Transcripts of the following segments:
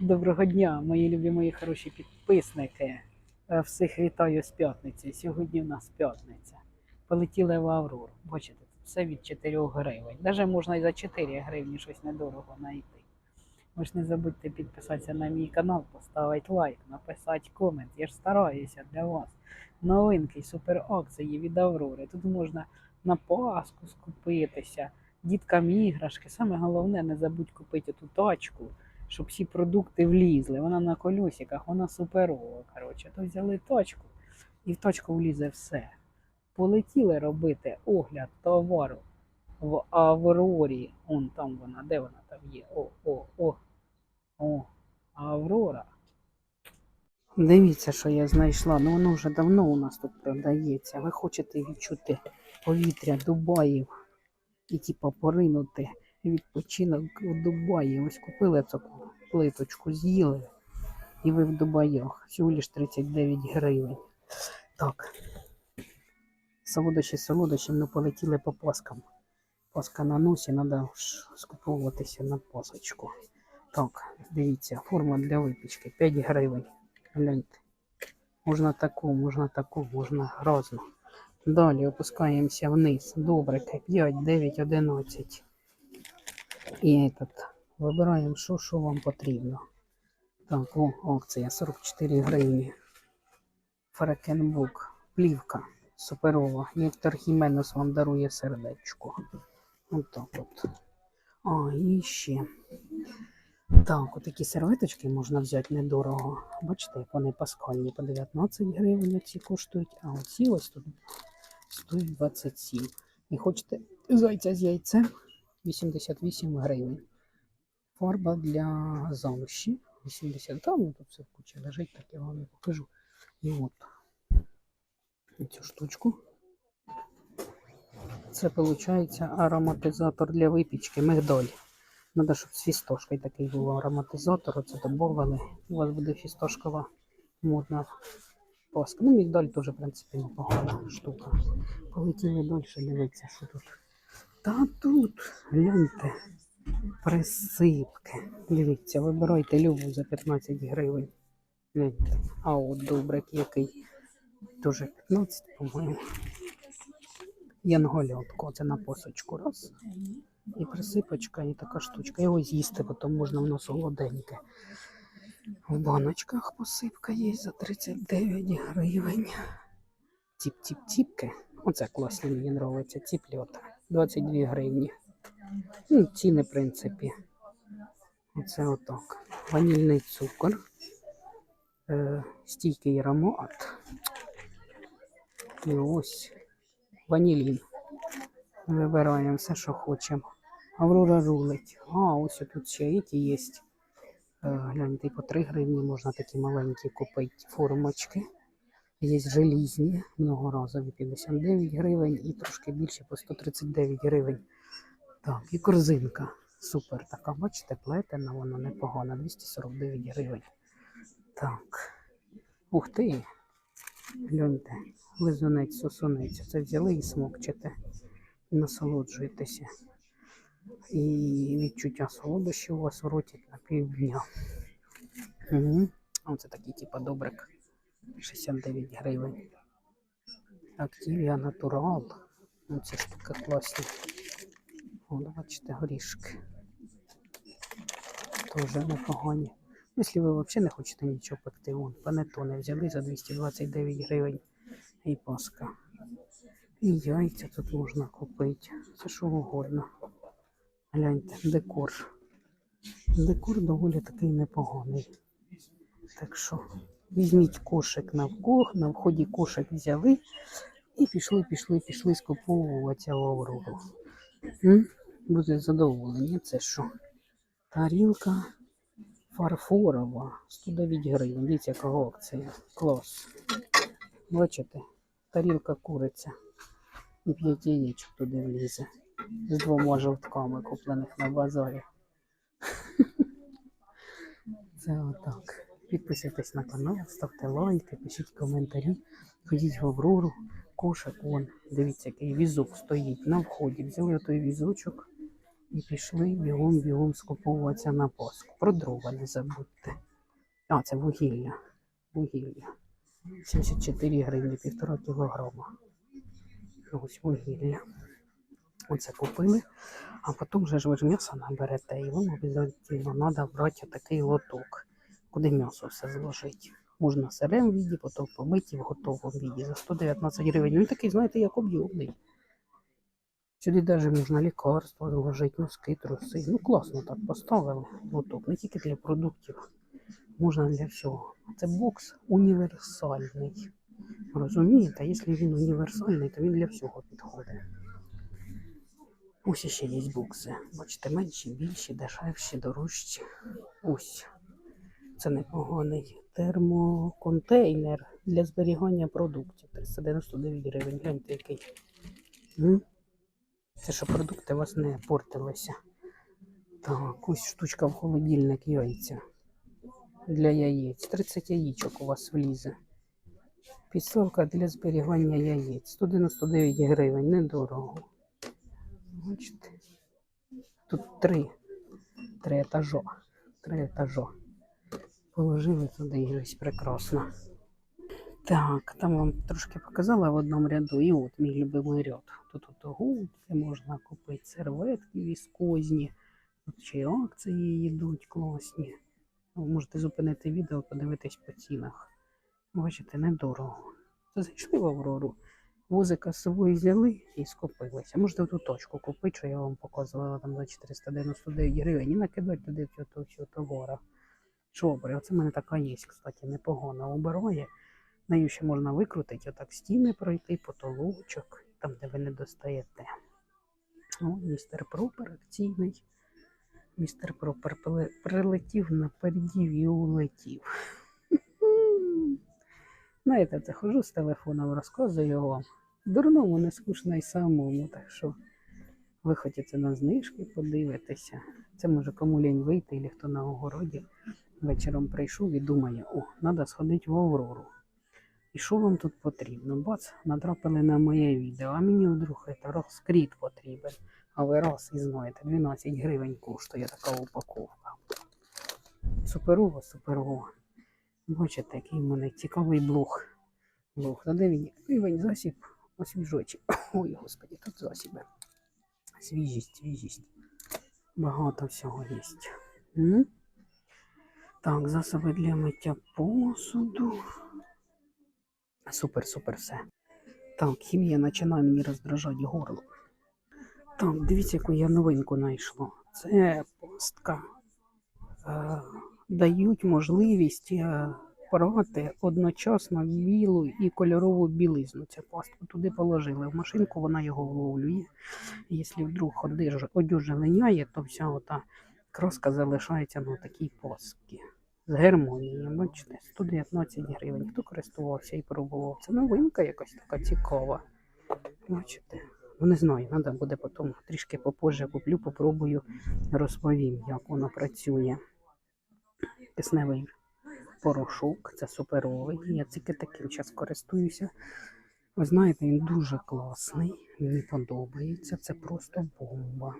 Доброго дня, мої любі мої хороші підписники. Е, Всіх вітаю з п'ятниці. Сьогодні у нас п'ятниця. Полетіли в Аврору. Бачите, все від 4 гривень. Даже можна і за 4 гривні щось недорого знайти. Ви ж не забудьте підписатися на мій канал, поставити лайк, написати комент. Я ж стараюся для вас. Новинки, супер акції від Аврори. Тут можна на Пасху скупитися, діткам іграшки. Саме головне, не забудь купити ту тачку щоб всі продукти влізли. Вона на колесиках, вона суперова. Коротше, то взяли точку і в точку влізе все. Полетіли робити огляд товару в Аврорі. Он там вона, де вона там є? О, о, о, о, Аврора. Дивіться, що я знайшла. Ну воно вже давно у нас тут продається. Ви хочете відчути повітря Дубаїв і типа поринути відпочинок у Дубаї. Ось купили таку плиточку, з'їли. І ви в Дубаях. Всього лиш 39 гривень. Так. Солодощі солодощі, ну полетіли по паскам. Паска на носі, треба скуповуватися на пасочку. Так, дивіться, форма для випічки 5 гривень. Гляньте. Можна таку, можна таку, можна разну. Далі опускаємося вниз. Добрики 5, 9, 11. І этот, вибираємо, що, що вам потрібно. Так, о, акція 44 гривні. Фрекенбук, плівка суперова. Віктор Хіменос вам дарує сердечко. Отак от. А, і ще. Так, отакі серветочки можна взяти недорого. Бачите, як вони паскальні по 19 гривень ці коштують, а оці ось тут стоять 27. І хочете зайця з яйцем 88 гривень. Фарба для залиші 80 там, ну, тут все в кучі лежить, так я вам і покажу. І от цю штучку. Це виходить ароматизатор для випічки, мигдаль. Надо, щоб з фістошкою такий був ароматизатор. Оце додавали. У вас буде фістошкова модна паска. Ну, мігдаль теж, в принципі, непогана штука. Полетіли далі, дивіться, що тут. Та тут, гляньте, присипки. Дивіться, вибирайте любу за 15 гривень. А от добрик який. Дуже 15, по-моєму. Янголятко, це на посочку. Раз. І присипочка, і така штучка. Його з'їсти, потім можна воно солоденьке. В баночках посипка є за 39 гривень. Тіп-тіп-тіпки. Оце класні мені подобається. Тіпльота. 22 гривні. Ну, ціни, в принципі. Оце отак. Ванільний цукор. Е, стійкий аромат. І ось ванілін. Вибираємо все, що хочемо. Аврора рулить. А, ось тут ще які є. Е, Гляньте, по 3 гривні можна такі маленькі купити формочки. Є желізні, многоразові 59 гривень і трошки більше по 139 гривень. Так, і корзинка. Супер така, бачите, плетена, вона непогана, 249 гривень. Так. Ух ти. Гляньте, лизунець, сосунець. Це взяли і смокчете. Насолоджуєтеся. І відчуття солодощів у вас у роті на півдня. Угу. Оце такий, типа, добрик. 69 гривень. Активія Натурал. Ну, ці штуки класні. О, бачите, горішки. Тоже непогані. Ну, Якщо ви взагалі не хочете нічого пекти, вон, панетони взяли за 229 гривень і паска. І яйця тут можна купити. Це що угодно. Гляньте, декор. Декор доволі такий непоганий. Так що візьміть кошик на вкох, на вході кошик взяли і пішли, пішли, пішли скуповуватися. М? Буде задоволені. Це що? Тарілка фарфорова. 109 гривень. Дивіться, яка акція. Клас. Бачите? Тарілка куриця. І п'ять яєчок туди влізе. З двома жовтками, куплених на базарі. Це отак. Підписуйтесь на канал, ставте лайки, пишіть коментарі, ходіть в Аврору, кошик вон. Дивіться, який візок стоїть на вході. Взяли той візочок І пішли бігом-бігом скуповуватися на Пасху. Про дрова не забудьте. А, це вугілля. Вугілля. 74 гривні, півтора кілограма. Ось вугілля. Оце купили. А потім вже ж ви ж м'ясо наберете, і вам обов'язково треба брати такий лоток, куди м'ясо все зложити. Можна в сирем віді, потім помиті в готовому віді за 119 гривень. Він такий, знаєте, як об'ємний. Сюди навіть можна лікарства зложити, носки, труси. Ну класно так поставили лоток, не тільки для продуктів, можна для всього. Це бокс універсальний. Розумієте, якщо він універсальний, то він для всього підходить. Ось ще є бокси. Бачите, менші, більші, дешевші, дорожчі. Ось. Це непоганий термоконтейнер для зберігання продуктів. 399 гривень. Гляньте який. Це щоб продукти у вас не портилися. Так, ось штучка в холодильник яйця. Для яєць. 30 яєчок у вас влізе. Підставка для зберігання яєць. 199 гривень, недорого. Бачите? Тут три. Три етажа. Три етажа. Положили туди і прекрасно. Так, там вам трошки показала в одному ряду. І от мій любимий ряд. Тут от губки можна купити, серветки віскозні. Тут ще й акції йдуть класні. Ви можете зупинити відео, подивитись по цінах. Бачите, недорого. Це зайшли в Аврору. Возика з собою взяли і скупилися. Можете ту точку купити, що я вам показувала там за 499 гривень, і накидати туди цього товару. Чобри, оце в мене така є, кстати, непогана. Убирає. Нею ще можна викрутити, отак стіни пройти, потолочок, там, де ви не достаєте. О, містер Пропер акційний. Містер Пропер приле- прилетів напередів і улетів. Знаєте, це хожу з телефоном, розказую вам. Дурному не скучно й самому, так що ви хочете на знижки подивитися. Це може кому лінь вийти, або хто на огороді вечором прийшов і думає, о, треба сходити в Аврору. І що вам тут потрібно? Бац, натрапили на моє відео, а мені вдруг це розкріт потрібен. А ви раз і знаєте, 12 гривень коштує така упаковка. Суперово, суперово. Бачите, який в мене цікавий блог. Блог за 9 гривень засіб освіжочок. Ой, господи, тут засіби. Свіжість, свіжість. Багато всього є. Так, засоби для миття посуду. Супер, супер, все. Так, хімія починає мені роздражати горло. Так, дивіться, яку я новинку знайшла. Це пастка. Е, дають можливість е, одночасно білу і кольорову білизну. Цю пастку туди положили. В машинку вона його вловлює. Якщо вдруг одежа линяє, то вся ота краска залишається на такій пастці. З гермонією, бачите, 119 гривень. Хто користувався і пробував? Це новинка якась така цікава. Бачите? Ну, не знаю, треба буде потім трішки попозже куплю, попробую, розповім, як воно працює. Кисневий порошок, це суперовий. Я тільки таким зараз користуюся. Ви знаєте, він дуже класний, мені подобається, це просто бомба.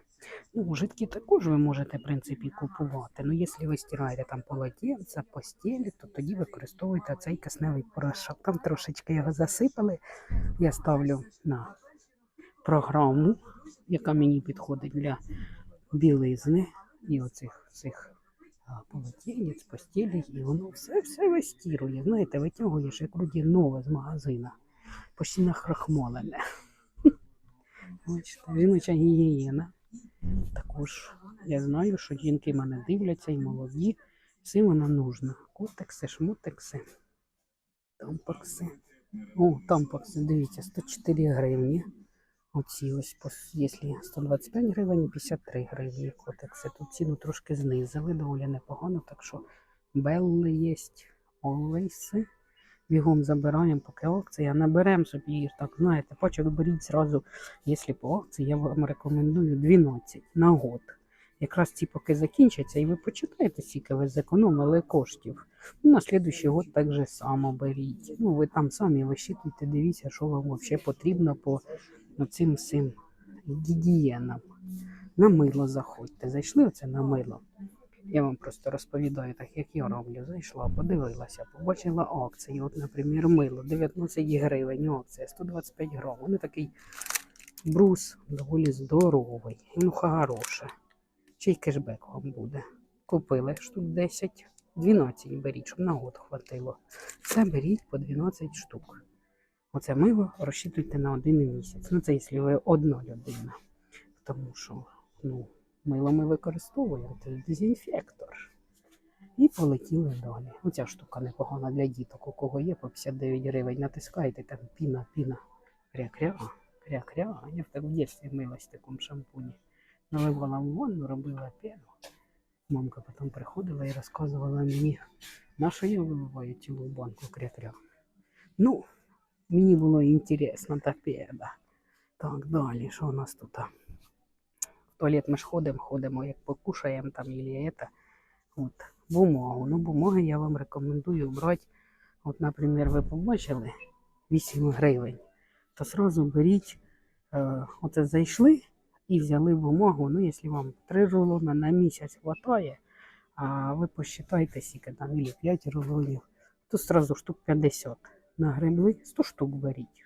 Ну, жидкі також ви можете, в принципі, купувати. Ну, якщо ви стираєте там полотенця, постілі, то тоді використовуйте цей кисневий порошок. Там трошечки його засипали. Я ставлю на програму, яка мені підходить для білизни і оцих цих а, полотенець, постілі, і воно все все вистірує. Знаєте, витягуєш як вроді нове з магазина. Почти нахрахмолене. Бачите, жіноча гігієна. Також я знаю, що жінки мене дивляться і молоді. Всім вона нужна. Котекси, шмотекси, тампакси. О, тампакси, дивіться, 104 гривні. Оці ось, якщо 125 гривень, 53 гривні котекси. Тут ціну трошки знизили, доволі непогано, так що белли є, олейси. Бігом забираємо, поки акція. Наберемо собі їх, так, знаєте, пачок беріть зразу, якщо по акції, я вам рекомендую 12 на год. Якраз ці поки закінчаться, і ви почитаєте, скільки ви зекономили коштів. Ну, на слідуючий год так же само беріть. Ну, ви там самі висчитуйте, дивіться, що вам взагалі потрібно по цим гігієнам. На мило заходьте. Зайшли оце на мило. Я вам просто розповідаю, так як я роблю. Зайшла, подивилася, побачила акції. От, наприклад, мило 19 гривень, акція 125 грам. Вони такий брус доволі здоровий. Ну, хороше. Чи й кешбек вам буде. Купили штук 10, 12 беріть, щоб на год хватило. Це беріть по 12 штук. Оце мило розчитуйте на один місяць. Ну, це якщо ви одна людина. Тому що ну, мило ми використовуємо, дезінфектор. І полетіли далі. Оця штука непогана для діток. У кого є по 59 гривень, натискаєте, там піна, піна, кря-кря, кря-кря. Я в так в дитинстві милась в такому шампуні. Наливала в ванну, робила пену. Мамка потім приходила і розказувала мені, на що я виливаю цілу банку кря-кря. Ну, мені було інтересно та педа. Так, далі, що у нас тут? Туалет ми ж ходимо, ходимо, як покушаємо там, или это. От, бумагу. Ну, бумаги я вам рекомендую брати. От, наприклад, ви побачили 8 гривень, то сразу беріть, е, оце зайшли і взяли бумагу. Ну, якщо вам 3 рулона на місяць хватає, а ви посчитайте, скільки там, или 5 рулонів, то сразу штук 50 нагребли, 100 штук беріть.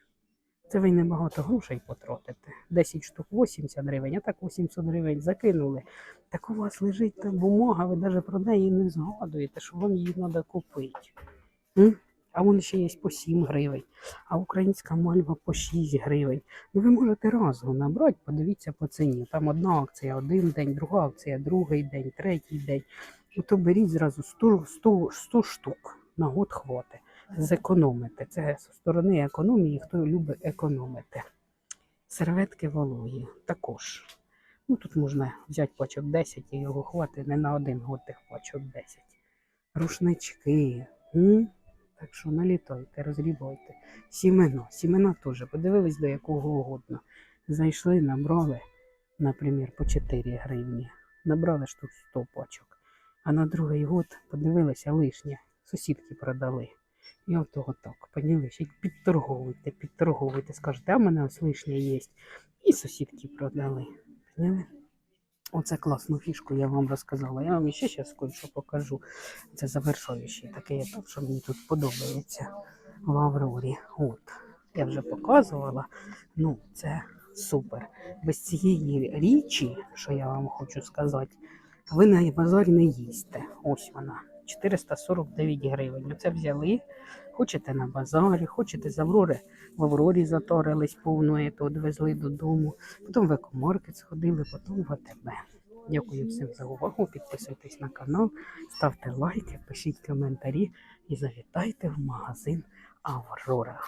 Це ви небагато грошей потратите. 10 штук 80 гривень, а так 800 гривень закинули. Так у вас лежить та бумага, ви навіть про неї не згадуєте, що вам її треба купити. М? А вон ще є по 7 гривень, а українська мальва по 6 гривень. Ну ви можете разом набрати, подивіться по ціні. Там одна акція один день, друга акція другий день, третій день. Ну то беріть зразу 100, 100, 100 штук на год хватить. Зекономите. Це з сторони економії, хто любить економити. Серветки вологі також. Ну тут можна взяти пачок 10 і його хватить не на один год тих пачок 10. Рушнички. М? Так що налітайте, розрібайте. Сімена. Сімена теж. Подивились до якого угодно. Зайшли, набрали, наприклад, по 4 гривні. Набрали штук 100 пачок. А на другий год подивилися лишнє. Сусідки продали. І от того так, поняли, ще підторговуйте, підторговуйте, скажете, а в мене ось лишнє є. І сусідки продали. Поняли? Оце класну фішку я вам розказала. Я вам ще зараз кое-що покажу. Це завершуючий такий етап, що мені тут подобається в Аврорі. От. Я вже показувала. Ну, це супер. Без цієї річі, що я вам хочу сказати, ви на базарі не їсте. Ось вона. 449 гривень. Оце взяли. Хочете на базарі, хочете з Аврори, в Аврорі заторились повну, то відвезли додому. Потім в екомаркет сходили, потім в АТБ. Дякую всім за увагу. Підписуйтесь на канал, ставте лайки, пишіть коментарі і завітайте в магазин Аврора.